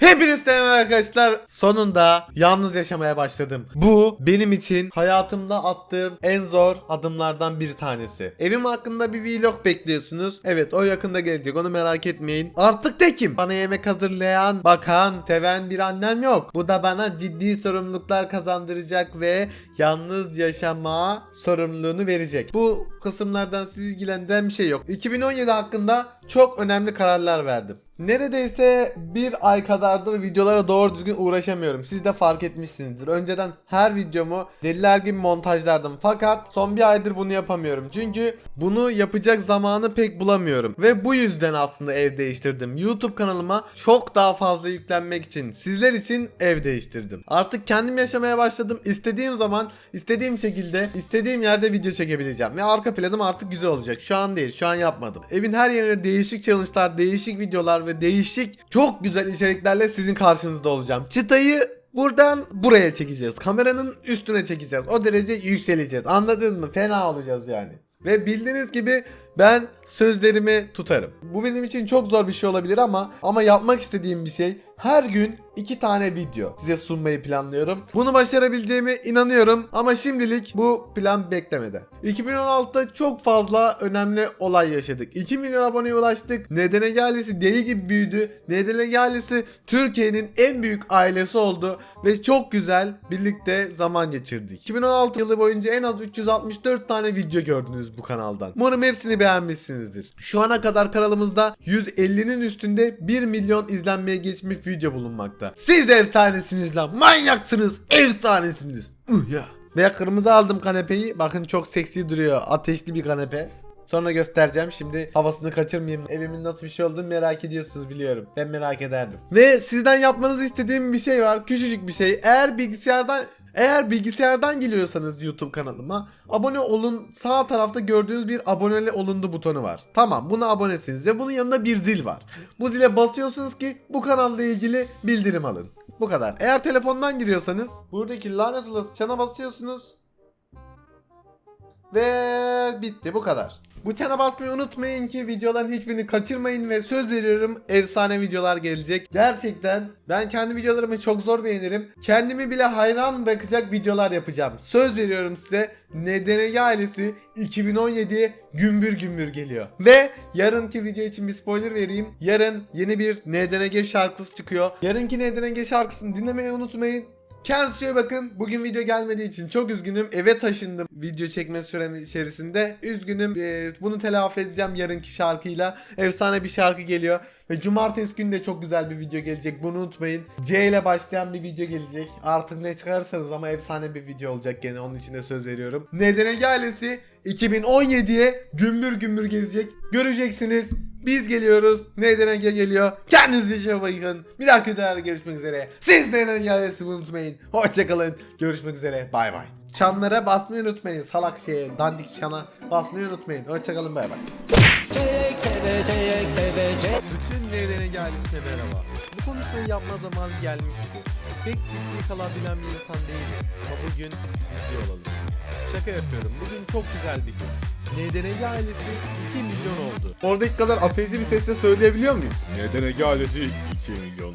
Hepiniz selam arkadaşlar. Sonunda yalnız yaşamaya başladım. Bu benim için hayatımda attığım en zor adımlardan bir tanesi. Evim hakkında bir vlog bekliyorsunuz. Evet o yakında gelecek onu merak etmeyin. Artık tekim. Bana yemek hazırlayan, bakan, seven bir annem yok. Bu da bana ciddi sorumluluklar kazandıracak ve yalnız yaşama sorumluluğunu verecek. Bu kısımlardan sizi ilgilendiren bir şey yok. 2017 hakkında çok önemli kararlar verdim. Neredeyse bir ay kadardır videolara doğru düzgün uğraşamıyorum. Siz de fark etmişsinizdir. Önceden her videomu deliler gibi montajlardım. Fakat son bir aydır bunu yapamıyorum. Çünkü bunu yapacak zamanı pek bulamıyorum. Ve bu yüzden aslında ev değiştirdim. YouTube kanalıma çok daha fazla yüklenmek için, sizler için ev değiştirdim. Artık kendim yaşamaya başladım. İstediğim zaman, istediğim şekilde, istediğim yerde video çekebileceğim. Ve arka planım artık güzel olacak. Şu an değil, şu an yapmadım. Evin her yerine değişik challenge'lar, değişik videolar ve değişik çok güzel içeriklerle sizin karşınızda olacağım. Çıtayı buradan buraya çekeceğiz. Kameranın üstüne çekeceğiz. O derece yükseleceğiz. Anladınız mı? Fena olacağız yani. Ve bildiğiniz gibi ben sözlerimi tutarım. Bu benim için çok zor bir şey olabilir ama ama yapmak istediğim bir şey. Her gün iki tane video size sunmayı planlıyorum. Bunu başarabileceğime inanıyorum ama şimdilik bu plan beklemede. 2016'da çok fazla önemli olay yaşadık. 2 milyon aboneye ulaştık. Nedene ailesi deli gibi büyüdü. Nedene ailesi Türkiye'nin en büyük ailesi oldu ve çok güzel birlikte zaman geçirdik. 2016 yılı boyunca en az 364 tane video gördünüz bu kanaldan. Umarım hepsini beğenmişsinizdir. Şu ana kadar kanalımızda 150'nin üstünde 1 milyon izlenmeye geçmiş video bulunmakta. Siz efsanesiniz lan. Manyaksınız. Efsanesiniz. Uh ya. Ve kırmızı aldım kanepeyi. Bakın çok seksi duruyor. Ateşli bir kanepe. Sonra göstereceğim. Şimdi havasını kaçırmayayım. Evimin nasıl bir şey olduğunu merak ediyorsunuz biliyorum. Ben merak ederdim. Ve sizden yapmanızı istediğim bir şey var. Küçücük bir şey. Eğer bilgisayardan eğer bilgisayardan geliyorsanız YouTube kanalıma abone olun sağ tarafta gördüğünüz bir abone olundu butonu var. Tamam buna abonesiniz ve bunun yanında bir zil var. Bu zile basıyorsunuz ki bu kanalla ilgili bildirim alın. Bu kadar. Eğer telefondan giriyorsanız buradaki lanet olası çana basıyorsunuz. Ve bitti bu kadar. Bu çana basmayı unutmayın ki videoların hiçbirini kaçırmayın ve söz veriyorum efsane videolar gelecek. Gerçekten ben kendi videolarımı çok zor beğenirim. Kendimi bile hayran bırakacak videolar yapacağım. Söz veriyorum size. Nedenege ailesi 2017'ye gümbür gümbür geliyor. Ve yarınki video için bir spoiler vereyim. Yarın yeni bir NDNG şarkısı çıkıyor. Yarınki NDNG şarkısını dinlemeyi unutmayın. Kendinize bakın. Bugün video gelmediği için çok üzgünüm. Eve taşındım video çekme sürem içerisinde. Üzgünüm. Ee, bunu telafi edeceğim yarınki şarkıyla. Efsane bir şarkı geliyor. Ve cumartesi günü de çok güzel bir video gelecek. Bunu unutmayın. C ile başlayan bir video gelecek. Artık ne çıkarırsanız ama efsane bir video olacak gene. Onun için de söz veriyorum. Nedene ailesi 2017'ye gümbür gümbür gelecek. Göreceksiniz. Biz geliyoruz. Neyden geliyor. Kendinize iyi bakın. Bir dahaki videolarda görüşmek üzere. Siz neyden gelmesini unutmayın. Hoşçakalın. Görüşmek üzere. Bay bay. Çanlara basmayı unutmayın. Salak şeye, dandik çana basmayı unutmayın. Hoşçakalın. Bay bay. Bütün neyden ailesine merhaba. Bu konuşmayı yapma zamanı gelmişti. Pek ciddi kalabilen bir insan değilim. Ama bugün ciddi olalım. Şaka yapıyorum. Bugün çok güzel bir gün. NDNG ailesi 2 milyon oldu. Oradaki kadar ateizli bir sesle söyleyebiliyor muyum? Neden Ege ailesi 2 milyon